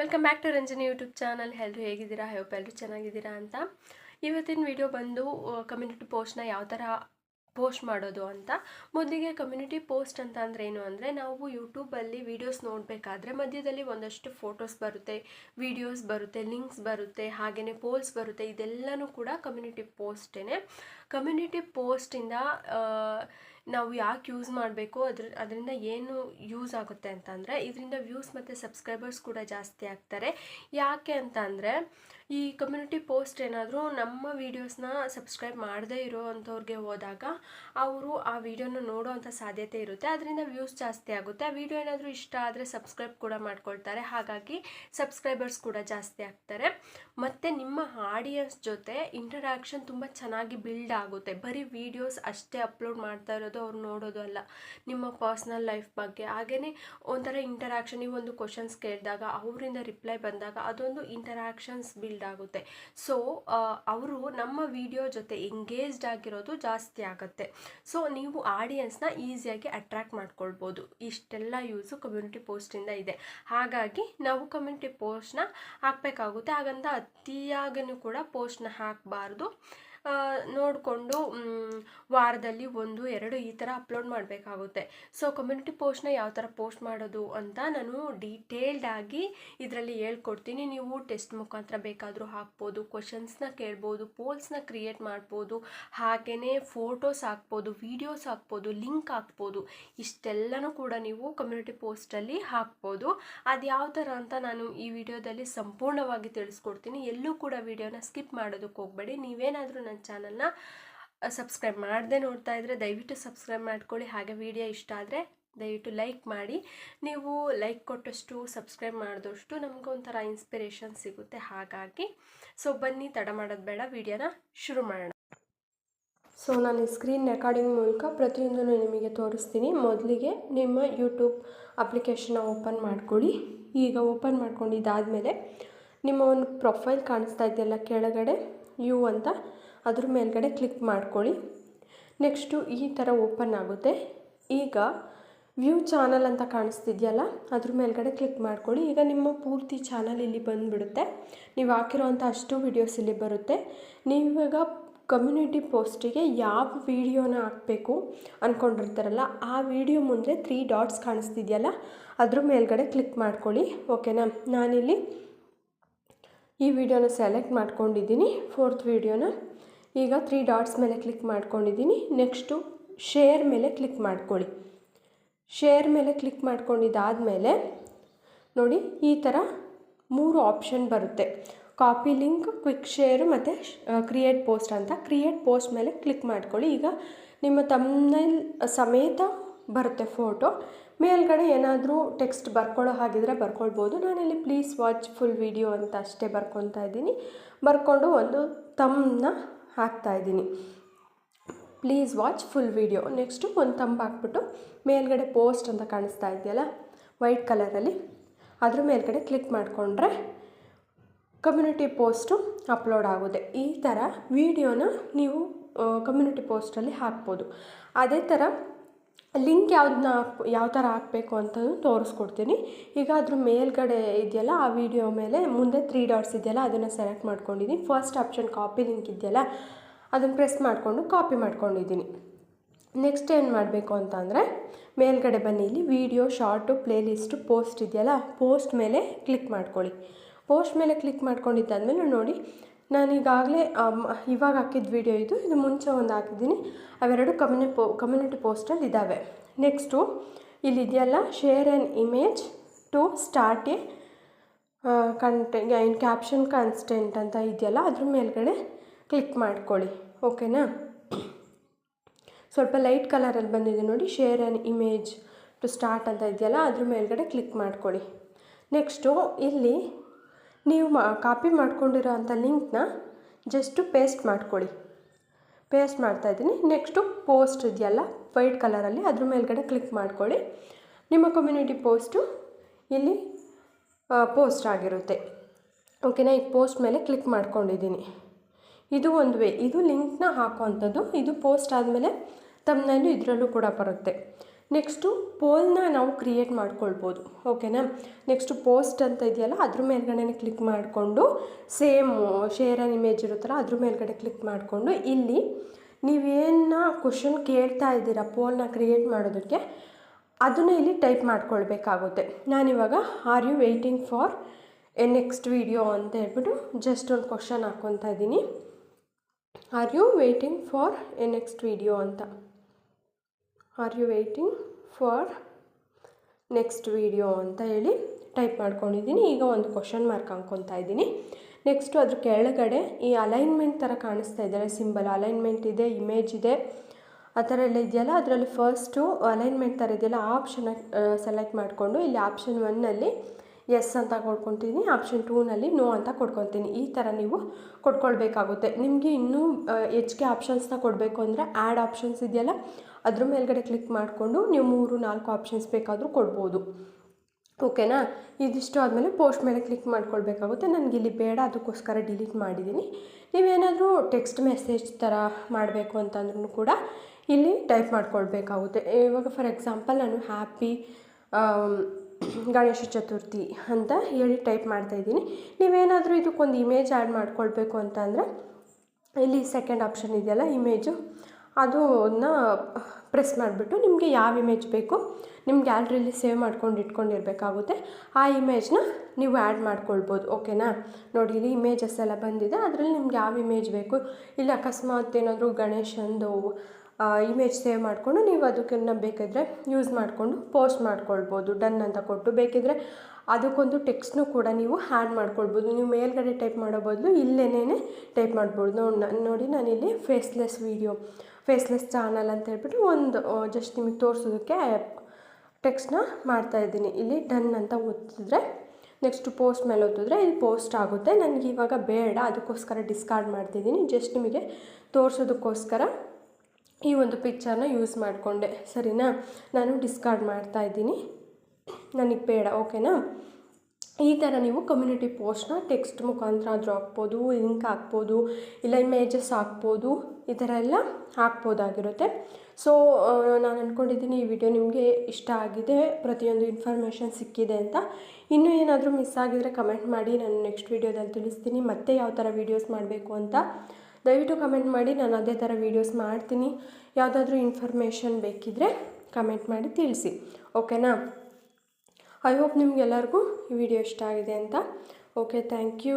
Welcome back to Ranjani YouTube channel ಎಲ್ಲರೂ ಹೇಗಿದ್ದೀರಾ? Hope ಎಲ್ಲರೂ ಚೆನ್ನಾಗಿದ್ದೀರಾ ಅಂತ. ಇವತ್ತಿನ ವಿಡಿಯೋ ಬಂದು ಕಮ್ಯುನಿಟಿ ಪೋಸ್ಟ್ನ ಯಾವ ಥರ ಪೋಸ್ಟ್ ಮಾಡೋದು ಅಂತ. ಮೊದಲಿಗೆ ಕಮ್ಯುನಿಟಿ ಪೋಸ್ಟ್ ಅಂತ ಅಂದರೆ ಏನು ಅಂದರೆ, ನಾವು ಯೂಟ್ಯೂಬಲ್ಲಿ ವೀಡಿಯೋಸ್ ನೋಡಬೇಕಾದ್ರೆ ಮಧ್ಯದಲ್ಲಿ ಒಂದಷ್ಟು ಫೋಟೋಸ್ ಬರುತ್ತೆ ವೀಡಿಯೋಸ್ ಬರುತ್ತೆ ಲಿಂಕ್ಸ್ ಬರುತ್ತೆ ಹಾಗೆಯೇ ಪೋಲ್ಸ್ ಬರುತ್ತೆ, ಇದೆಲ್ಲನೂ ಕೂಡ ಕಮ್ಯುನಿಟಿ ಪೋಸ್ಟೇ ಕಮ್ಯುನಿಟಿ ಪೋಸ್ಟಿಂದ ನಾವು ಯಾಕೆ ಯೂಸ್ ಮಾಡಬೇಕು? ಅದ್ರ, ಅದರಿಂದ ಏನು ಯೂಸ್ ಆಗುತ್ತೆ ಅಂತಂದರೆ, ಇದರಿಂದ ವ್ಯೂಸ್ ಮತ್ತು ಸಬ್ಸ್ಕ್ರೈಬರ್ಸ್ ಕೂಡ ಜಾಸ್ತಿ ಆಗ್ತಾರೆ. ಯಾಕೆ ಅಂತ ಅಂದರೆ ಈ ಕಮ್ಯುನಿಟಿ ಪೋಸ್ಟ್ ಏನಾದರೂ ನಮ್ಮ ವೀಡಿಯೋಸ್ನ ಸಬ್ಸ್ಕ್ರೈಬ್ ಮಾಡದೇ ಇರೋ ಅಂಥವ್ರಿಗೆ ಹೋದಾಗ, ಅವರು ಆ ವಿಡಿಯೋನ ನೋಡೋ ಅಂಥ ಸಾಧ್ಯತೆ ಇರುತ್ತೆ. ಅದರಿಂದ ವ್ಯೂಸ್ ಜಾಸ್ತಿ ಆಗುತ್ತೆ. ಆ ವಿಡಿಯೋ ಏನಾದರೂ ಇಷ್ಟ ಆದರೆ ಸಬ್ಸ್ಕ್ರೈಬ್ ಕೂಡ ಮಾಡ್ಕೊಳ್ತಾರೆ. ಹಾಗಾಗಿ ಸಬ್ಸ್ಕ್ರೈಬರ್ಸ್ ಕೂಡ ಜಾಸ್ತಿ ಆಗ್ತಾರೆ. ಮತ್ತು ನಿಮ್ಮ ಆಡಿಯನ್ಸ್ ಜೊತೆ ಇಂಟರಾಕ್ಷನ್ ತುಂಬ ಚೆನ್ನಾಗಿ ಬಿಲ್ಡ್ ಆಗುತ್ತೆ. ಬರೀ ವೀಡಿಯೋಸ್ ಅಷ್ಟೇ ಅಪ್ಲೋಡ್ ಮಾಡ್ತಾ ಇರೋದು ಅವ್ರು ನೋಡೋದು ಅಲ್ಲ. ನಿಮ್ಮ ಪರ್ಸ್ನಲ್ ಲೈಫ್ ಬಗ್ಗೆ. ಹಾಗೇ ಒಂಥರ ಇಂಟರಾಕ್ಷನ್ ನೀವು ಒಂದು ಕ್ವಶನ್ಸ್ ಕೇಳಿದಾಗ, ಅವರಿಂದ ರಿಪ್ಲೈ ಬಂದಾಗ ಅದೊಂದು ಇಂಟರಾಕ್ಷನ್ಸ್ ಬಿಲ್ಡ್ ಆಗುತ್ತೆ. ಸೊ ಅವರು ನಮ್ಮ ವಿಡಿಯೋ ಜೊತೆ ಎಂಗೇಜ್ಡ್ ಆಗಿರೋದು ಜಾಸ್ತಿ ಆಗುತ್ತೆ. ಸೊ ನೀವು ಆಡಿಯನ್ಸ್ನ ಈಸಿಯಾಗಿ ಅಟ್ರ್ಯಾಕ್ಟ್ ಮಾಡ್ಕೊಳ್ಬೋದು. ಇಷ್ಟೆಲ್ಲ ಯೂಸು ಕಮ್ಯುನಿಟಿ ಪೋಸ್ಟಿಂದ ಇದೆ ಹಾಗಾಗಿ ನಾವು ಕಮ್ಯುನಿಟಿ ಪೋಸ್ಟ್ನ ಹಾಕಬೇಕಾಗುತ್ತೆ. ಹಾಗಂತ ಅತಿಯಾಗೂ ಕೂಡ ಪೋಸ್ಟ್ನ ಹಾಕಬಾರ್ದು. ನೋಡಿಕೊಂಡು ವಾರದಲ್ಲಿ ಒಂದು, ಎರಡು ಈ ಥರ ಅಪ್ಲೋಡ್ ಮಾಡಬೇಕಾಗುತ್ತೆ. ಸೊ ಕಮ್ಯುನಿಟಿ ಪೋಸ್ಟ್ನ ಯಾವ ಥರ ಪೋಸ್ಟ್ ಮಾಡೋದು ಅಂತ ನಾನು ಡೀಟೇಲ್ಡಾಗಿ ಇದರಲ್ಲಿ ಹೇಳ್ಕೊಡ್ತೀನಿ. ನೀವು ಟೆಸ್ಟ್ ಮುಖಾಂತರ ಬೇಕಾದರೂ ಹಾಕ್ಬೋದು ಕ್ವಶನ್ಸ್ನ ಕೇಳ್ಬೋದು ಪೋಲ್ಸ್ನ ಕ್ರಿಯೇಟ್ ಮಾಡ್ಬೋದು ಹಾಗೆಯೇ ಫೋಟೋಸ್ ಹಾಕ್ಬೋದು ವೀಡಿಯೋಸ್ ಹಾಕ್ಬೋದು ಲಿಂಕ್ ಹಾಕ್ಬೋದು, ಇಷ್ಟೆಲ್ಲನೂ ಕೂಡ ನೀವು ಕಮ್ಯುನಿಟಿ ಪೋಸ್ಟಲ್ಲಿ ಹಾಕ್ಬೋದು. ಅದು ಯಾವ ಥರ ಅಂತ ನಾನು ಈ ವಿಡಿಯೋದಲ್ಲಿ ಸಂಪೂರ್ಣವಾಗಿ ತಿಳಿಸ್ಕೊಡ್ತೀನಿ. ಎಲ್ಲೂ ಕೂಡ ವಿಡಿಯೋನ ಸ್ಕಿಪ್ ಮಾಡೋದಕ್ಕೆ ಹೋಗಬೇಡಿ. ನೀವೇನಾದರೂ ನನ್ನ ಚಾನಲ್ನ ಸಬ್ಸ್ಕ್ರೈಬ್ ಮಾಡದೆ ನೋಡ್ತಾ ಇದ್ದರೆ ದಯವಿಟ್ಟು ಸಬ್ಸ್ಕ್ರೈಬ್ ಮಾಡ್ಕೊಳ್ಳಿ. ಹಾಗೆ ವಿಡಿಯೋ ಇಷ್ಟ ಆದರೆ ದಯವಿಟ್ಟು ಲೈಕ್ ಮಾಡಿ. ನೀವು ಲೈಕ್ ಕೊಟ್ಟಷ್ಟು, ಸಬ್ಸ್ಕ್ರೈಬ್ ಮಾಡಿದಷ್ಟು ನಮಗೊಂಥರ ಇನ್ಸ್ಪಿರೇಷನ್ ಸಿಗುತ್ತೆ. ಹಾಗಾಗಿ, ಸೊ, ಬನ್ನಿ, ತಡ ಮಾಡೋದು ಬೇಡ, ವಿಡಿಯೋನ ಶುರು ಮಾಡೋಣ. ಸೊ, ನಾನು ಸ್ಕ್ರೀನ್ ರೆಕಾರ್ಡಿಂಗ್ ಮೂಲಕ ಪ್ರತಿಯೊಂದನ್ನು ನಿಮಗೆ ತೋರಿಸ್ತೀನಿ. ಮೊದಲಿಗೆ ನಿಮ್ಮ ಯೂಟ್ಯೂಬ್ ಅಪ್ಲಿಕೇಶನ್ನ ಓಪನ್ ಮಾಡ್ಕೊಳ್ಳಿ. ಈಗ ಓಪನ್ ಮಾಡ್ಕೊಂಡಿದ್ದಾದಮೇಲೆ ನಿಮ್ಮ ಒಂದು ಪ್ರೊಫೈಲ್ ಕಾಣಿಸ್ತಾ ಇದೆಯಲ್ಲ ಕೆಳಗಡೆ, ಯು ಅಂತ. ಅದ್ರ ಮೇಲ್ಗಡೆ ಕ್ಲಿಕ್ ಮಾಡ್ಕೊಳ್ಳಿ. ನೆಕ್ಸ್ಟು ಈ ಥರ ಓಪನ್ ಆಗುತ್ತೆ. ಈಗ ವ್ಯೂ ಚಾನಲ್ ಅಂತ ಕಾಣಿಸ್ತಿದೆಯಲ್ಲ, ಅದ್ರ ಮೇಲ್ಗಡೆ ಕ್ಲಿಕ್ ಮಾಡ್ಕೊಳ್ಳಿ. ಈಗ ನಿಮ್ಮ ಪೂರ್ತಿ ಚಾನಲ್ ಇಲ್ಲಿ ಬಂದುಬಿಡುತ್ತೆ. ನೀವು ಹಾಕಿರೋವಂಥ ಅಷ್ಟು ವೀಡಿಯೋಸ್ ಇಲ್ಲಿ ಬರುತ್ತೆ. ನೀವಿವಾಗ ಕಮ್ಯುನಿಟಿ ಪೋಸ್ಟಿಗೆ ಯಾವ ವಿಡಿಯೋನ ಹಾಕಬೇಕು ಅಂದ್ಕೊಂಡಿರ್ತಾರಲ್ಲ ಆ ವಿಡಿಯೋ ಮುಂದೆ ತ್ರೀ ಡಾಟ್ಸ್ ಕಾಣಿಸ್ತಿದೆಯಲ್ಲ, ಅದ್ರ ಮೇಲ್ಗಡೆ ಕ್ಲಿಕ್ ಮಾಡ್ಕೊಳ್ಳಿ. ಓಕೆನಾ ನಾನಿಲ್ಲಿ ಈ ವಿಡಿಯೋನ ಸೆಲೆಕ್ಟ್ ಮಾಡ್ಕೊಂಡಿದ್ದೀನಿ. ಫೋರ್ತ್ ವಿಡಿಯೋನ ಈಗ ತ್ರೀ ಡಾಟ್ಸ್ ಮೇಲೆ ಕ್ಲಿಕ್ ಮಾಡ್ಕೊಂಡಿದ್ದೀನಿ. ನೆಕ್ಸ್ಟು ಶೇರ್ ಮೇಲೆ ಕ್ಲಿಕ್ ಮಾಡ್ಕೊಳ್ಳಿ. ಶೇರ್ ಮೇಲೆ ಕ್ಲಿಕ್ ಮಾಡ್ಕೊಂಡಿದ್ದಾದಮೇಲೆ ನೋಡಿ ಈ ಥರ ಮೂರು ಆಪ್ಷನ್ ಬರುತ್ತೆ. ಕಾಪಿ ಲಿಂಕ್ ಕ್ವಿಕ್ ಶೇರು ಮತ್ತು ಕ್ರಿಯೇಟ್ ಪೋಸ್ಟ್ ಅಂತ. ಕ್ರಿಯೇಟ್ ಪೋಸ್ಟ್ ಮೇಲೆ ಕ್ಲಿಕ್ ಮಾಡ್ಕೊಳ್ಳಿ. ಈಗ ನಿಮ್ಮ ತಮ್ಮನೇಲ್ ಸಮೇತ ಬರುತ್ತೆ ಫೋಟೋ ಮೇಲ್ಗಡೆ ಏನಾದರೂ ಟೆಕ್ಸ್ಟ್ ಬರ್ಕೊಳ್ಳೋ ಹಾಗಿದ್ರೆ ಬರ್ಕೊಳ್ಬೋದು. ನಾನಿಲ್ಲಿ ಪ್ಲೀಸ್ ವಾಚ್ ಫುಲ್ ವಿಡಿಯೋ ಅಂತ ಅಷ್ಟೇ ಬರ್ಕೊತಾ ಇದ್ದೀನಿ. ಬರ್ಕೊಂಡು ಒಂದು ತಮ್ಮನ್ನ ಹಾಕ್ತಾಯಿದ್ದೀನಿ please watch full video next ಒಂದು ತಂಬ ಹಾಕ್ಬಿಟ್ಟು ಮೇಲ್ಗಡೆ ಪೋಸ್ಟ್ ಅಂತ ಕಾಣಿಸ್ತಾ ಇದೆಯಲ್ಲ ವೈಟ್ ಕಲರಲ್ಲಿ ಅದ್ರ ಮೇಲ್ಗಡೆ ಕ್ಲಿಕ್ ಮಾಡಿಕೊಂಡ್ರೆ ಕಮ್ಯುನಿಟಿ ಪೋಸ್ಟು ಅಪ್ಲೋಡ್ ಆಗುತ್ತೆ. ಈ ಥರ ವೀಡಿಯೋನ ನೀವು ಕಮ್ಯುನಿಟಿ ಪೋಸ್ಟಲ್ಲಿ ಹಾಕ್ಬೋದು. ಅದೇ ಥರ ಲಿಂಕ್ ಯಾವ್ದನ್ನ ಯಾವ ಥರ ಹಾಕಬೇಕು ಅಂತ ತೋರಿಸ್ಕೊಡ್ತೀನಿ. ಈಗ ಅದ್ರ ಮೇಲ್ಗಡೆ ಇದೆಯಲ್ಲ, ಆ ವಿಡಿಯೋ ಮೇಲೆ ಮುಂದೆ ತ್ರೀ ಡಾಟ್ಸ್ ಇದೆಯಲ್ಲ, ಅದನ್ನು ಸೆಲೆಕ್ಟ್ ಮಾಡ್ಕೊಂಡಿದ್ದೀನಿ. ಫಸ್ಟ್ ಆಪ್ಷನ್ ಕಾಪಿ ಲಿಂಕ್ ಇದೆಯಲ್ಲ, ಅದನ್ನು ಪ್ರೆಸ್ ಮಾಡಿಕೊಂಡು ಕಾಪಿ ಮಾಡ್ಕೊಂಡಿದ್ದೀನಿ. ನೆಕ್ಸ್ಟ್ ಏನು ಮಾಡಬೇಕು ಅಂತಂದರೆ, ಮೇಲ್ಗಡೆ ಬನ್ನಿ. ಇಲ್ಲಿ ವಿಡಿಯೋ ಶಾರ್ಟು ಪ್ಲೇಲಿಸ್ಟು ಪೋಸ್ಟ್ ಇದೆಯಲ್ಲ ಪೋಸ್ಟ್ ಮೇಲೆ ಕ್ಲಿಕ್ ಮಾಡ್ಕೊಳ್ಳಿ. ಪೋಸ್ಟ್ ಮೇಲೆ ಕ್ಲಿಕ್ ಮಾಡ್ಕೊಂಡಿದ್ದಾದಮೇಲೆ ನೋಡಿ ನಾನೀಗಾಗಲೇ ಇವಾಗ ಹಾಕಿದ ವಿಡಿಯೋ ಇದು. ಇದು ಮುಂಚೆ ಒಂದು ಹಾಕಿದ್ದೀನಿ. ಅವೆರಡು ಕಮ್ಯುನಿ ಪೋ, ಕಮ್ಯುನಿಟಿ ಪೋಸ್ಟಲ್ಲಿ ಇದ್ದಾವೆ next ಇಲ್ಲಿದೆಯಲ್ಲ share an image to start a content in caption constant ಅಂತ ಇದೆಯಲ್ಲ, ಅದ್ರ ಮೇಲ್ಗಡೆ ಕ್ಲಿಕ್ ಮಾಡ್ಕೊಳ್ಳಿ. ಓಕೆನಾ ಸ್ವಲ್ಪ ಲೈಟ್ ಕಲರಲ್ಲಿ ಬಂದಿದೆ ನೋಡಿ. Share an image to start ಅಂತ ಇದೆಯಲ್ಲ, ಅದ್ರ ಮೇಲ್ಗಡೆ ಕ್ಲಿಕ್ ಮಾಡ್ಕೊಳ್ಳಿ. ನೆಕ್ಸ್ಟು ಇಲ್ಲಿ ನೀವು ಮಾ ಕಾಪಿ ಮಾಡ್ಕೊಂಡಿರೋ ಅಂಥ ಲಿಂಕ್ನ ಜಸ್ಟು ಪೇಸ್ಟ್ ಮಾಡ್ಕೊಳ್ಳಿ. ಪೇಸ್ಟ್ ಮಾಡ್ತಾಯಿದ್ದೀನಿ ನೆಕ್ಸ್ಟು ಪೋಸ್ಟ್ ಇದೆಯಲ್ಲ ವೈಟ್ ಕಲರಲ್ಲಿ ಅದ್ರ ಮೇಲ್ಗಡೆ ಕ್ಲಿಕ್ ಮಾಡ್ಕೊಳ್ಳಿ. ನಿಮ್ಮ ಕಮ್ಯುನಿಟಿ ಪೋಸ್ಟು ಇಲ್ಲಿ ಪೋಸ್ಟ್ ಆಗಿರುತ್ತೆ. ಓಕೆನಾ ಈಗ ಪೋಸ್ಟ್ ಮೇಲೆ ಕ್ಲಿಕ್ ಮಾಡ್ಕೊಂಡಿದ್ದೀನಿ. ಇದು ಒಂದು ವೇ ಇದು ಲಿಂಕ್ನ ಹಾಕುವಂಥದ್ದು. ಇದು ಪೋಸ್ಟ್ ಆದಮೇಲೆ ತಮ್ಮನಲ್ಲೂ ಇದರಲ್ಲೂ ಕೂಡ ಬರುತ್ತೆ. ನೆಕ್ಸ್ಟು ಪೋಲ್ನ ನಾವು ಕ್ರಿಯೇಟ್ ಮಾಡ್ಕೊಳ್ಬೋದು. ಓಕೆನಾ ನೆಕ್ಸ್ಟು ಪೋಸ್ಟ್ ಅಂತ ಇದೆಯಲ್ಲ, ಅದ್ರ ಮೇಲ್ಗಡೆ ಕ್ಲಿಕ್ ಮಾಡಿಕೊಂಡು ಸೇಮ್ ಶೇರ್ ಆನ್ ಇಮೇಜ್ ಇರುತ್ತಲ್ಲ, ಅದ್ರ ಮೇಲ್ಗಡೆ ಕ್ಲಿಕ್ ಮಾಡಿಕೊಂಡು, ಇಲ್ಲಿ ನೀವೇನ ಕ್ವಶನ್ ಕೇಳ್ತಾ ಇದ್ದೀರಾ ಪೋಲ್ನ ಕ್ರಿಯೇಟ್ ಮಾಡೋದಕ್ಕೆ, ಅದನ್ನು ಇಲ್ಲಿ ಟೈಪ್ ಮಾಡ್ಕೊಳ್ಬೇಕಾಗುತ್ತೆ. ನಾನಿವಾಗ are you waiting for a next video ಅಂತ ಹೇಳ್ಬಿಟ್ಟು ಜಸ್ಟ್ ಒಂದು ಕ್ವಶನ್ ಹಾಕ್ಕೊತಾ ಇದ್ದೀನಿ. Are you waiting for a next video ಅಂತ? Are you waiting for next video ಅಂತ ಹೇಳಿ ಟೈಪ್ ಮಾಡ್ಕೊಂಡಿದ್ದೀನಿ. ಈಗ ಒಂದು ಕ್ವಶನ್ ಮಾರ್ಕ್ ಹಾಕ್ಕೊತಾ ಇದ್ದೀನಿ. ನೆಕ್ಸ್ಟು ಅದ್ರ ಕೆಳಗಡೆ ಈ ಅಲೈನ್ಮೆಂಟ್ ಥರ ಕಾಣಿಸ್ತಾ ಇದ್ದಾರೆ ಸಿಂಬಲ್ ಅಲೈನ್ಮೆಂಟ್ ಇದೆ, ಇಮೇಜ್ ಇದೆ, ಆ ಥರ ಎಲ್ಲ ಇದೆಯಲ್ಲ, ಅದರಲ್ಲಿ ಫಸ್ಟು ಅಲೈನ್ಮೆಂಟ್ ಥರ ಇದೆಯಲ್ಲ ಆಪ್ಷನ್ ಸೆಲೆಕ್ಟ್ ಮಾಡಿಕೊಂಡು ಇಲ್ಲಿ ಆಪ್ಷನ್ ಒನ್ನಲ್ಲಿ ಎಸ್ ಅಂತ ಕೊಡ್ಕೊತೀನಿ. ಆಪ್ಷನ್ ಟೂನಲ್ಲಿ ನೋ ಅಂತ ಕೊಡ್ಕೊತೀನಿ. ಈ ಥರ ನೀವು ಕೊಡ್ಕೊಳ್ಬೇಕಾಗುತ್ತೆ. ನಿಮಗೆ ಇನ್ನೂ ಹೆಚ್ಚಿಗೆ ಆಪ್ಷನ್ಸ್ನ ಕೊಡಬೇಕು ಅಂದರೆ ಆ್ಯಡ್ ಆಪ್ಷನ್ಸ್ ಇದೆಯಲ್ಲ, ಅದ್ರ ಮೇಲ್ಗಡೆ ಕ್ಲಿಕ್ ಮಾಡಿಕೊಂಡು ನೀವು ಮೂರು, ನಾಲ್ಕು ಆಪ್ಷನ್ಸ್ ಬೇಕಾದರೂ ಕೊಡ್ಬೋದು. ಓಕೆನಾ ಇದಿಷ್ಟು ಆದಮೇಲೆ ಪೋಸ್ಟ್ ಮೇಲೆ ಕ್ಲಿಕ್ ಮಾಡ್ಕೊಳ್ಬೇಕಾಗುತ್ತೆ. ನನಗೆ ಇಲ್ಲಿ ಬೇಡ, ಅದಕ್ಕೋಸ್ಕರ ಡಿಲೀಟ್ ಮಾಡಿದ್ದೀನಿ. ನೀವೇನಾದರೂ ಟೆಕ್ಸ್ಟ್ ಮೆಸೇಜ್ ಥರ ಮಾಡಬೇಕು ಅಂತಂದ್ರೂ ಕೂಡ ಇಲ್ಲಿ ಟೈಪ್ ಮಾಡ್ಕೊಳ್ಬೇಕಾಗುತ್ತೆ. ಇವಾಗ ಫಾರ್ ಎಕ್ಸಾಂಪಲ್ ನಾನು ಹ್ಯಾಪಿ ಗಣೇಶ ಚತುರ್ಥಿ ಅಂತ ಹೇಳಿ ಟೈಪ್ ಮಾಡ್ತಾಯಿದ್ದೀನಿ ನೀವೇನಾದರೂ ಇದಕ್ಕೊಂದು ಇಮೇಜ್ ಆ್ಯಡ್ ಮಾಡ್ಕೊಳ್ಬೇಕು ಅಂತ ಅಂದರೆ, ಇಲ್ಲಿ ಸೆಕೆಂಡ್ ಆಪ್ಷನ್ ಇದೆಯಲ್ಲ ಇಮೇಜು ಅದನ್ನ ಪ್ರೆಸ್ ಮಾಡಿಬಿಟ್ಟು ನಿಮಗೆ ಯಾವ ಇಮೇಜ್ ಬೇಕು ನಿಮ್ಮ ಗ್ಯಾಲ್ರಿಲಿ ಸೇವ್ ಮಾಡ್ಕೊಂಡು ಇಟ್ಕೊಂಡಿರಬೇಕಾಗುತ್ತೆ. ಆ ಇಮೇಜ್ನ ನೀವು ಆ್ಯಡ್ ಮಾಡ್ಕೊಳ್ಬೋದು ಓಕೆನಾ ನೋಡಿ, ಇಲ್ಲಿ ಇಮೇಜಸ್ ಎಲ್ಲ ಬಂದಿದೆ. ಅದರಲ್ಲಿ ನಿಮ್ಗೆ ಯಾವ ಇಮೇಜ್ ಬೇಕು? ಇಲ್ಲಿ ಅಕಸ್ಮಾತ್ ಏನಾದರೂ ಗಣೇಶಂದು ಇಮೇಜ್ ಸೇವ್ ಮಾಡಿಕೊಂಡು ನೀವು ಅದಕ್ಕನ್ನು ಬೇಕಿದ್ರೆ ಯೂಸ್ ಮಾಡಿಕೊಂಡು ಪೋಸ್ಟ್ ಮಾಡ್ಕೊಳ್ಬೋದು ಡನ್ ಅಂತ ಕೊಟ್ಟು ಬೇಕಿದ್ರೆ ಅದಕ್ಕೊಂದು ಟೆಕ್ಸ್ಟ್ನು ಕೂಡ ನೀವು ಆ್ಯಡ್ ಮಾಡ್ಕೊಳ್ಬೋದು. ನೀವು ಮೇಲ್ಗಡೆ ಟೈಪ್ ಮಾಡೋ ಬದಲು ಇಲ್ಲೇನೇ ಟೈಪ್ ಮಾಡ್ಬೋದು. ನೋಡಿ ನೋಡಿ ನಾನಿಲ್ಲಿ ಫೇಸ್ಲೆಸ್ ವೀಡಿಯೋ ಫೇಸ್ಲೆಸ್ ಚಾನಲ್ ಅಂತ ಹೇಳ್ಬಿಟ್ಟು ಒಂದು ಜಸ್ಟ್ ನಿಮಗೆ ತೋರಿಸೋದಕ್ಕೆ ಟೆಕ್ಸ್ಟ್ನ ಮಾಡ್ತಾಯಿದ್ದೀನಿ ಇಲ್ಲಿ ಡನ್ ಅಂತ ಒತ್ತಿದ್ರೆ ನೆಕ್ಸ್ಟ್ ಪೋಸ್ಟ್ ಮೇಲೆ ಒತ್ತಿದ್ರೆ ಇಲ್ಲಿ ಪೋಸ್ಟ್ ಆಗುತ್ತೆ. ನನಗೆ ಇವಾಗ ಬೇಡ, ಅದಕ್ಕೋಸ್ಕರ ಡಿಸ್ಕಾರ್ಡ್ ಮಾಡ್ತಿದ್ದೀನಿ. ಜಸ್ಟ್ ನಿಮಗೆ ತೋರಿಸೋದಕ್ಕೋಸ್ಕರ ಈ ಒಂದು ಪಿಕ್ಚರ್ನ ಯೂಸ್ ಮಾಡಿಕೊಂಡೆ. ಸರಿನಾ? ನಾನು ಡಿಸ್ಕಾರ್ಡ್ ಮಾಡ್ತಾ ಇದ್ದೀನಿ. ನನಗೆ ಬೇಡ ಓಕೆನಾ ಈ ಥರ ನೀವು ಕಮ್ಯುನಿಟಿ ಪೋಸ್ಟ್ನ ಟೆಕ್ಸ್ಟ್ ಮುಖಾಂತರ ಆದರೂ ಹಾಕ್ಬೋದು ಲಿಂಕ್ ಹಾಕ್ಬೋದು, ಇಲ್ಲ ಇಮೇಜಸ್ ಹಾಕ್ಬೋದು, ಈ ಥರ ಎಲ್ಲ ಹಾಕ್ಬೋದಾಗಿರುತ್ತೆ. ಸೊ ನಾನು ಅಂದ್ಕೊಂಡಿದ್ದೀನಿ ಈ ವಿಡಿಯೋ ನಿಮಗೆ ಇಷ್ಟ ಆಗಿದೆ, ಪ್ರತಿಯೊಂದು ಇನ್ಫಾರ್ಮೇಷನ್ ಸಿಕ್ಕಿದೆ ಅಂತ. ಇನ್ನೂ ಏನಾದರೂ ಮಿಸ್ ಆಗಿದರೆ ಕಮೆಂಟ್ ಮಾಡಿ, ನಾನು ನೆಕ್ಸ್ಟ್ ವೀಡಿಯೋದಲ್ಲಿ ತಿಳಿಸ್ತೀನಿ. ಮತ್ತೆ ಯಾವ ಥರ ವೀಡಿಯೋಸ್ ಮಾಡಬೇಕು ಅಂತ ದಯವಿಟ್ಟು ಕಮೆಂಟ್ ಮಾಡಿ, ನಾನು ಅದೇ ಥರ ವೀಡಿಯೋಸ್ ಮಾಡ್ತೀನಿ. ಯಾವುದಾದ್ರೂ ಇನ್ಫಾರ್ಮೇಷನ್ ಬೇಕಿದ್ದರೆ ಕಮೆಂಟ್ ಮಾಡಿ ತಿಳಿಸಿ. ಓಕೆನಾ ಐ ಹೋಪ್ ನಿಮಗೆಲ್ಲರಿಗೂ ಈ ವಿಡಿಯೋ ಇಷ್ಟ ಆಗಿದೆ ಅಂತ. Okay thank you